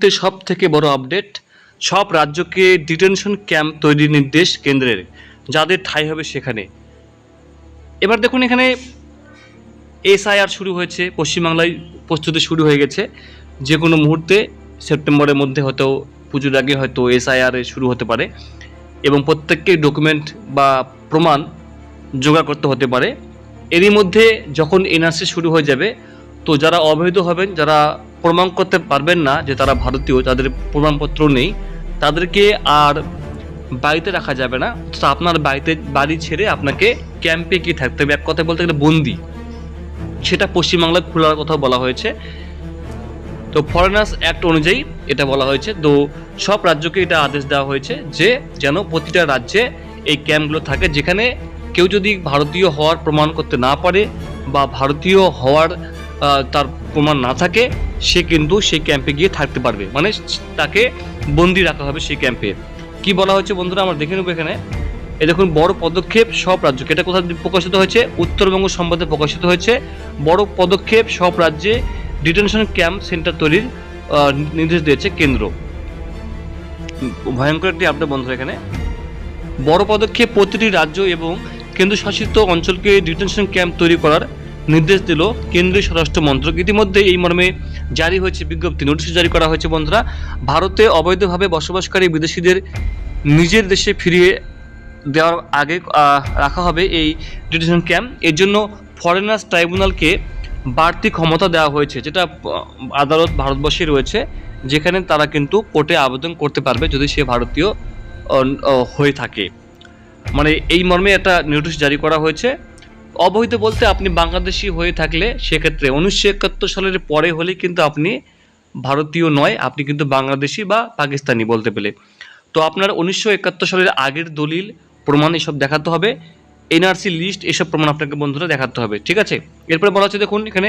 মুহূর্তে সব থেকে বড় আপডেট, সব রাজ্যকে ডিটেনশন ক্যাম্প তৈরির নির্দেশ কেন্দ্রের, যাদের ঠাঁই হবে সেখানে। এবার দেখুন এখানে এসআইআর শুরু হয়েছে, পশ্চিমবাংলায় প্রস্তুতি শুরু হয়ে গেছে। যে কোনো মুহূর্তে সেপ্টেম্বরের মধ্যে হয়তো পুজোর আগে হয়তো এসআইআর শুরু হতে পারে এবং প্রত্যেককে ডকুমেন্ট বা প্রমাণ জোগাড় করতে হতে পারে। এরই মধ্যে যখন এনআরসি শুরু হয়ে যাবে, তো যারা অবৈধ হবেন, যারা প্রমাণ করতে পারবেন না যে তারা ভারতীয় তাদের প্রমাণপত্র নেই, তাদেরকে আর বাড়িতে রাখা যাবে না। আপনার বাড়িতে, বাড়ি ছেড়ে আপনাকে ক্যাম্পে গিয়ে থাকতে হবে। এক কথায় বলতে গেলে বন্দি। সেটা পশ্চিমবাংলায় খোলার কথা বলা হয়েছে। তো ফরেনার্স অ্যাক্ট অনুযায়ী এটা বলা হয়েছে। তো সব রাজ্যকে এটা আদেশ দেওয়া হয়েছে যে, যেন প্রতিটা রাজ্যে এই ক্যাম্পগুলো থাকে, যেখানে কেউ যদি ভারতীয় হওয়ার প্রমাণ করতে না পারে বা ভারতীয় হওয়ার তার প্রমাণ না থাকে, সে কিন্তু সেই ক্যাম্পে গিয়ে থাকতে পারবে। মানে তাকে বন্দি রাখা হবে সেই ক্যাম্পে কি বলা হয়েছে বন্ধুরা? আমরা দেখে নেব এখানে। এ দেখুন, বড় পদক্ষেপ সব রাজ্যকে। এটা কোথায় প্রকাশিত হয়েছে? উত্তরবঙ্গ সংবাদে প্রকাশিত হয়েছে। বড় পদক্ষেপ সব রাজ্যে ডিটেনশন ক্যাম্প সেন্টার তৈরির নির্দেশ দিয়েছে কেন্দ্র। ভয়ঙ্কর একটি আপডেট বন্ধু এখানে। বড় পদক্ষেপ প্রতিটি রাজ্য এবং কেন্দ্রশাসিত অঞ্চলকে ডিটেনশন ক্যাম্প তৈরি করার নির্দেশ দিল কেন্দ্রীয় স্বরাষ্ট্র মন্ত্রক। ইতিমধ্যে এই মর্মে জারি হয়েছে বিজ্ঞপ্তি। নোটিশ জারি করা হয়েছে, বন্ধুরা, ভারতে অবৈধভাবে বসবাসকারী বিদেশিদের নিজের দেশে ফিরিয়ে দেওয়ার আগে রাখা হবে এই ডিটেনশন ক্যাম্প। এর জন্য ফরেনার্স ট্রাইব্যুনালকে বাড়তি ক্ষমতা দেওয়া হয়েছে, যেটা আদালত ভারতবর্ষে রয়েছে, যেখানে তারা কিন্তু কোর্টে আবেদন করতে পারবে যদি সে ভারতীয় হয়ে থাকে। মানে এই মর্মে একটা নোটিশ জারি করা হয়েছে। অবৈধ বলতে আপনি বাংলাদেশি হয়ে থাকলে সেক্ষেত্রে উনিশশো একাত্তর সালের পরে হলে কিন্তু আপনি ভারতীয় নয়, আপনি কিন্তু বাংলাদেশি বা পাকিস্তানি বলতে পেলে। তো আপনার উনিশশো একাত্তর সালের আগের দলিল, প্রমাণ এসব দেখাতে হবে। এনআরসি লিস্ট এসব প্রমাণ আপনাকে বন্ধুরা দেখাতে হবে, ঠিক আছে? এরপরে বলা হচ্ছে, দেখুন, এখানে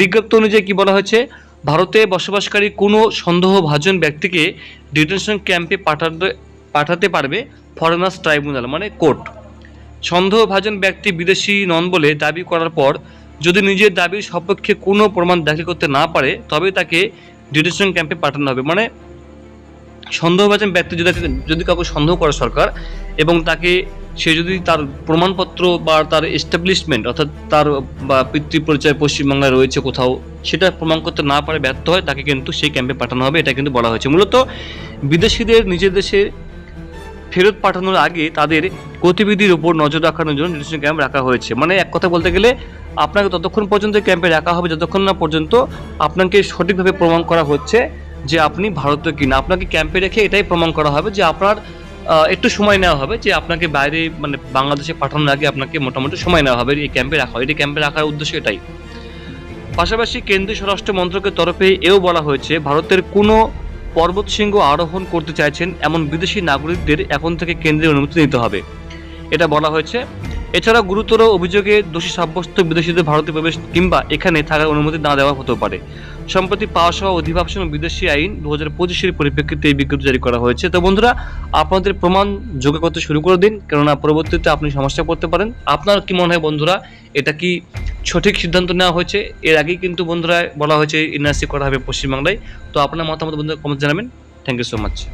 বিজ্ঞপ্তি অনুযায়ী কি বলা হয়েছে? ভারতে বসবাসকারী কোনো সন্দেহভাজন ব্যক্তিকে ডিটেনশন ক্যাম্পে পাঠাতে পাঠাতে পারবে ফরেনার্স ট্রাইব্যুনাল মানে কোর্ট। সন্দেহভাজন ব্যক্তি বিদেশি নন বলে দাবি করার পর যদি নিজের দাবির সপক্ষে কোনো প্রমাণ দাখিল করতে না পারে, তবে তাকে ডিটেনশন ক্যাম্পে পাঠানো হবে। মানে সন্দেহভাজন ব্যক্তি যদি যদি কাউকে সন্দেহ করে সরকার এবং তাকে সে যদি তার প্রমাণপত্র বা তার এস্টাবলিশমেন্ট অর্থাৎ তার, বা পিতৃ পরিচয় পশ্চিমবাংলায় রয়েছে কোথাও, সেটা প্রমাণ করতে না পারে, ব্যর্থ হয়, তাকে কিন্তু সেই ক্যাম্পে পাঠানো হবে। এটা কিন্তু বলা হয়েছে। মূলত বিদেশিদের নিজের দেশে ফেরত পাঠানোর আগে তাদের গতিবিধির উপর নজর রাখানোর জন্য ডিটেনশন ক্যাম্প রাখা হয়েছে। মানে এক কথা বলতে গেলে, আপনাকে ততক্ষণ পর্যন্ত ক্যাম্পে রাখা হবে, যতক্ষণ না পর্যন্ত আপনাকে সঠিকভাবে প্রমাণ করা হচ্ছে যে আপনি ভারতীয় কিনা। আপনাকে ক্যাম্পে রেখে এটাই প্রমাণ করা হবে যে আপনার একটু সময় নেওয়া হবে, যে আপনাকে বাইরে মানে বাংলাদেশে পাঠানোর আগে আপনাকে মোটামুটি সময় নেওয়া হবে, এই ক্যাম্পে রাখা এই ক্যাম্পে রাখার উদ্দেশ্য এটাই। পাশাপাশি কেন্দ্রীয় স্বরাষ্ট্র মন্ত্রকের তরফে এও বলা হয়েছে, ভারতের কোনো পর্বত শৃঙ্গ আরোহণ করতে চাইছেন এমন বিদেশি নাগরিকদের এখন থেকে কেন্দ্রের অনুমতি নিতে হবে। এটা বলা হয়েছে। এছাড়া গুরুতর অভিযোগে দোষী সাব্যস্ত বিদেশিদের ভারতে প্রবেশ কিংবা এখানে থাকার অনুমতি না দেওয়া হতে পারে। সম্প্রতি পাওয়া সহ অধিবাসন বিদেশি আইন দু হাজার পঁচিশের পরিপ্রেক্ষিতে এই বিজ্ঞপ্তি জারি করা হয়েছে। তো বন্ধুরা, আপনাদের প্রমাণ যোগ করতে শুরু করে দিন, কেননা পরবর্তীতে আপনি সমস্যায় পড়তে পারেন। আপনার কি মনে হয় বন্ধুরা, এটা কি সঠিক সিদ্ধান্ত নেওয়া হয়েছে? এর আগেই কিন্তু বন্ধুরা বলা হয়েছে এনআরসি করা হবে পশ্চিমবাংলায়। তো আপনার মতামত বন্ধুরা কমেন্ট জানাবেন। Thank you so much